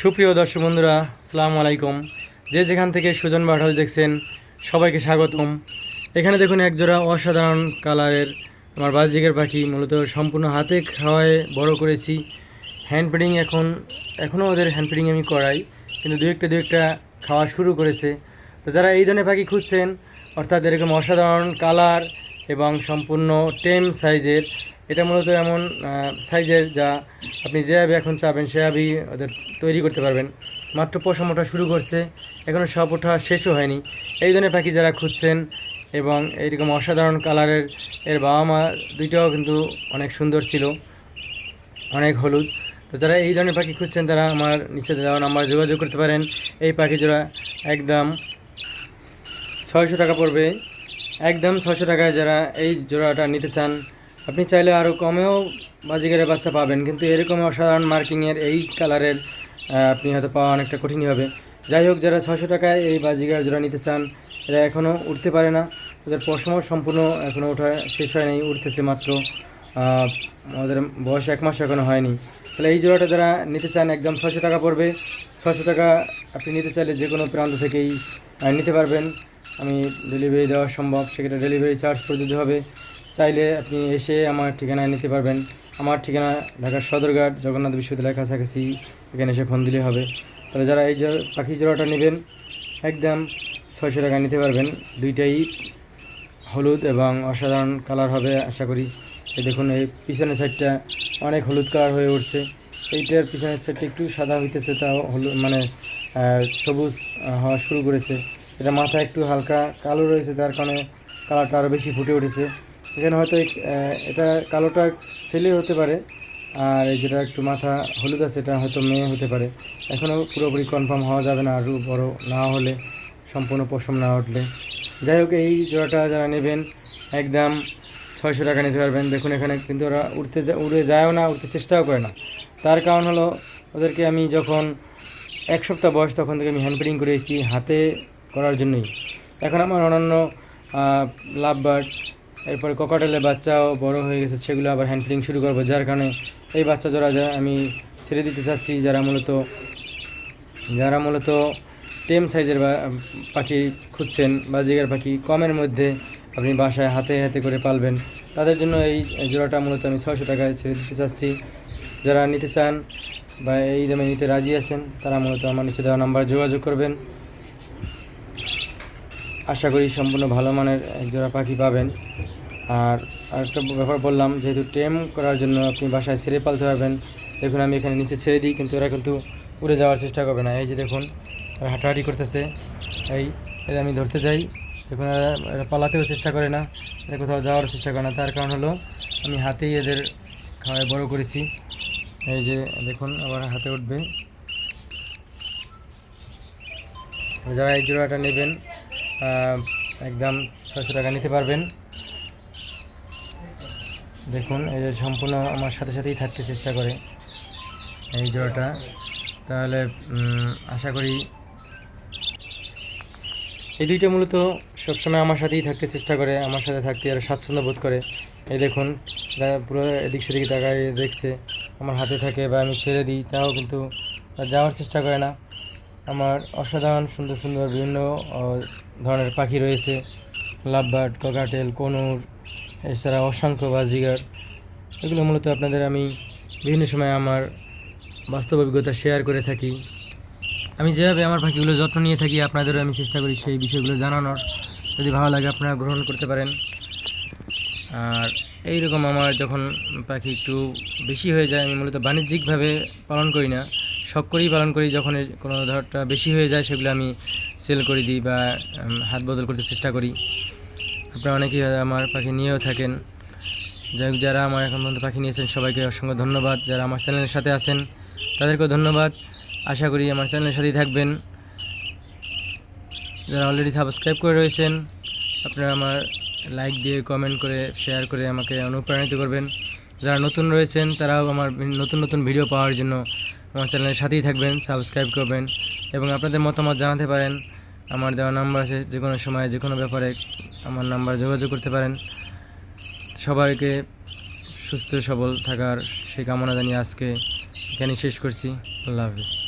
সুপ্রিয় দর্শক বন্ধুরা, আসসালামু আলাইকুম। যে যেখান থেকে সুজন বাঠাল দেখছেন, সবাইকে স্বাগতম। এখানে দেখুন একজোড়া অসাধারণ কালারের আমার বাজিকের পাখি, মূলত সম্পূর্ণ হাতে খাওয়ায় বড় করেছি। হ্যান্ড এখন, এখনও ওদের হ্যান্ড আমি করাই, কিন্তু দু একটা দু একটা খাওয়া শুরু করেছে। তো যারা এই ধরনের পাখি খুঁজছেন, অর্থাৎ এরকম অসাধারণ কালার এবং সম্পূর্ণ টেম সাইজের এটা মূলত এমন সাইজের যা আপনি যেভাবে এখন চাবেন, সেভাবেই ওদের তৈরি করতে পারবেন। মাত্র পশম ওঠা শুরু করছে এখনও সব ওঠা শেষও হয়নি। এই ধরনের পাখি যারা খুঁজছেন এবং এইরকম অসাধারণ কালারের এর বাবা মা দুইটাও কিন্তু অনেক সুন্দর ছিল, অনেক হলুদ। তো যারা এই ধরনের পাখি খুঁজছেন, তারা আমার নিচে দেওয়া নাম্বার যোগাযোগ করতে পারেন। এই পাখি জোড়া একদম ছয়শো টাকা পড়বে। একদম ছয়শো টাকায় যারা এই জোড়াটা নিতে চান আপনি চাইলে আরও কমেও বাজিগারের বাচ্চা পাবেন, কিন্তু এরকম অসাধারণ মার্কিংয়ের এই কালারের আপনি হয়তো পাওয়া অনেকটা কঠিনই হবে। যাই হোক, যারা ছশো টাকায় এই বাজিগার জোড়া নিতে চান, এরা এখনও উঠতে পারে না। ওদের পশম সম্পূর্ণ এখনও ওঠা শেষ হয় হয়নি, উঠতেছে মাত্র। ওদের বয়স এক মাস এখনও হয়নি। তাহলে এই জোড়াটা যারা নিতে চান, একদম ছশো টাকা পড়বে। ছশো টাকা আপনি নিতে চাইলে যে কোনো প্রান্ত থেকেই নিতে পারবেন। আমি ডেলিভারি দেওয়া সম্ভব, সেক্ষেত্রে ডেলিভারি চার্জ করে দিতে হবে। চাইলে আপনি এসে আমার ঠিকানায় নিতে পারবেন। আমার ঠিকানা ঢাকার সদরঘাট, জগন্নাথ বিশ্ববিদ্যালয়ের কাছাকাছি। এখানে এসে ফোন দিলে হবে। তাহলে যারা এই পাখি জোড়াটা নেবেন, একদম ছয়শো টাকা নিতে পারবেন। দুইটাই হলুদ এবং অসাধারণ কালার হবে, আশা করি। এই দেখুন, এই পিছনের সাইডটা অনেক হলুদ কালার হয়ে উঠছে। এইটার পিছনের সাইডটা একটু সাদা হইতেছে, তাও হলুদ মানে সবুজ হওয়া শুরু করেছে। এটা মাথা একটু হালকা কালো রয়েছে, যার কারণে কালারটা আরও বেশি ফুটে উঠেছে। এখানে হয়তো এটা কালোটা ছেলে হতে পারে, আর এই যেটা একটু মাথা হলুদ আছে, এটা হয়তো মেয়ে হতে পারে। এখনও পুরোপুরি কনফার্ম হওয়া যাবে না, আরও বড় না হলে, সম্পূর্ণ পশম না উঠলে। যাই হোক, এই জোড়াটা যারা নেবেন, একদম ছয়শো টাকা নিতে পারবেন। দেখুন, এখানে কিন্তু ওরা উঠতে উড়ে যায়ও না উঠতে চেষ্টাও করে না। তার কারণ হলো, ওদেরকে আমি যখন এক সপ্তাহ বয়স, তখন থেকে আমি হ্যান্ড করেছি হাতে করার জন্যই। এখন আমার অন্যান্য লাভ বার্ড এরপরে ককাটেলের বাচ্চাও বড় হয়ে গেছে, সেগুলো আবার হ্যান্ড ফিডিং শুরু করব। যার কারণে এই বাচ্চা জোড়া যা আমি ছেড়ে দিতে চাচ্ছি, যারা মূলত যারা মূলত টেম সাইজের পাখি খুঁজছেন বা জিগার পাখি, কমের মধ্যে আপনি বাসায় হাতে হাতে করে পালবেন, তাদের জন্য এই জোড়াটা মূলত আমি ছয়শো টাকায় ছেড়ে দিতে চাচ্ছি। যারা নিতে চান বা এই দামে নিতে রাজি আছেন, তারা মূলত আমার নিচে দেওয়া নাম্বার যোগাযোগ করবেন। আশা করি সম্পূর্ণ ভালো মানের জোড়া পাখি পাবেন। আর আরেকটা ব্যাপার বললাম, যেহেতু টেম করার জন্য আপনি বাসায় ছেড়ে পালতে পারবেন, দেখুন আমি এখানে নিচে ছেড়ে দিই, কিন্তু এরা কিন্তু উড়ে যাওয়ার চেষ্টা করবে না। এই যে দেখুন এরা হাঁটাহাঁটি করতেছে। এই এরা আমি ধরতে যাই। দেখুন, এরা এরা পালাতেও চেষ্টা করে না, এরা কোথাও যাওয়ার চেষ্টা করে না। তার কারণ হলো, আমি হাতেই এদের খাওয়ায় বড় করেছি। এই যে, দেখুন, আবার হাতে উঠবে। যারা এই জোড়াটা নেবেন একদম ছয়শো টাকা নিতে পারবেন। দেখুন, এই যে সম্পূর্ণ আমার সাথে সাথেই থাকতে চেষ্টা করে এই জোড়াটা। তাহলে আশা করি এই দুইটা মূলত সবসময় আমার সাথেই থাকতে চেষ্টা করে, আমার সাথে থাকতে আর স্বাচ্ছন্দ্য বোধ করে। এই দেখুন পুরো এদিক সেদিকে তাকায় দেখছে, আমার হাতে থাকে বা আমি ছেড়ে দিই, তাও কিন্তু যাওয়ার চেষ্টা করে না। আমার অসাধারণ, সুন্দর সুন্দর বিভিন্ন ধরনের পাখি রয়েছে। লাভবার্ড, ককাটেল, কনুর, এছাড়া অসংখ্য বাজিগার। এগুলো মূলত আপনাদের আমি বিভিন্ন সময় আমার বাস্তব অভিজ্ঞতা শেয়ার করে থাকি। আমি যেভাবে আমার পাখিগুলো যত্ন নিয়ে থাকি, আপনাদেরও আমি চেষ্টা করি সেই বিষয়গুলো জানানোর। যদি ভালো লাগে, আপনারা গ্রহণ করতে পারেন। আর এইরকম আমার যখন পাখি একটু বেশি হয়ে যায়, আমি মূলত বাণিজ্যিকভাবে পালন করি না। শখ করেই পালন করি, যখন কোনো ধরটা বেশি হয়ে যায় সেগুলো আমি সেল করে দিই বা হাত বদল করতে চেষ্টা করি। আপনারা অনেকেই আমার পাখি নিয়েও থাকেন। যাই যারা আমার এখন পর্যন্ত পাখি নিয়েছেন, সবাইকে অসংখ্য ধন্যবাদ। যারা আমার চ্যানেলের সাথে আছেন, তাদেরকেও ধন্যবাদ। আশা করি আমার চ্যানেলের সাথেই থাকবেন। যারা অলরেডি সাবস্ক্রাইব করে রয়েছেন, আপনারা আমার লাইক দিয়ে কমেন্ট করে শেয়ার করে আমাকে অনুপ্রাণিত করবেন। যারা নতুন রয়েছেন, তারাও আমার নতুন নতুন ভিডিও পাওয়ার জন্য আমার চ্যানেলের সাথেই থাকবেন সাবস্ক্রাইব করবেন এবং আপনাদের মতামত জানাতে পারেন। আমার দেওয়া নাম্বার আছে, যে কোনো সময়, যে কোনো ব্যাপারে আমার নাম্বার যোগাযোগ করতে পারেন। সবাইকে সুস্থ, সবল থাকার সেই কামনা জানিয়ে আজকে এখানে শেষ করছি। আল্লাহ হাফিজ।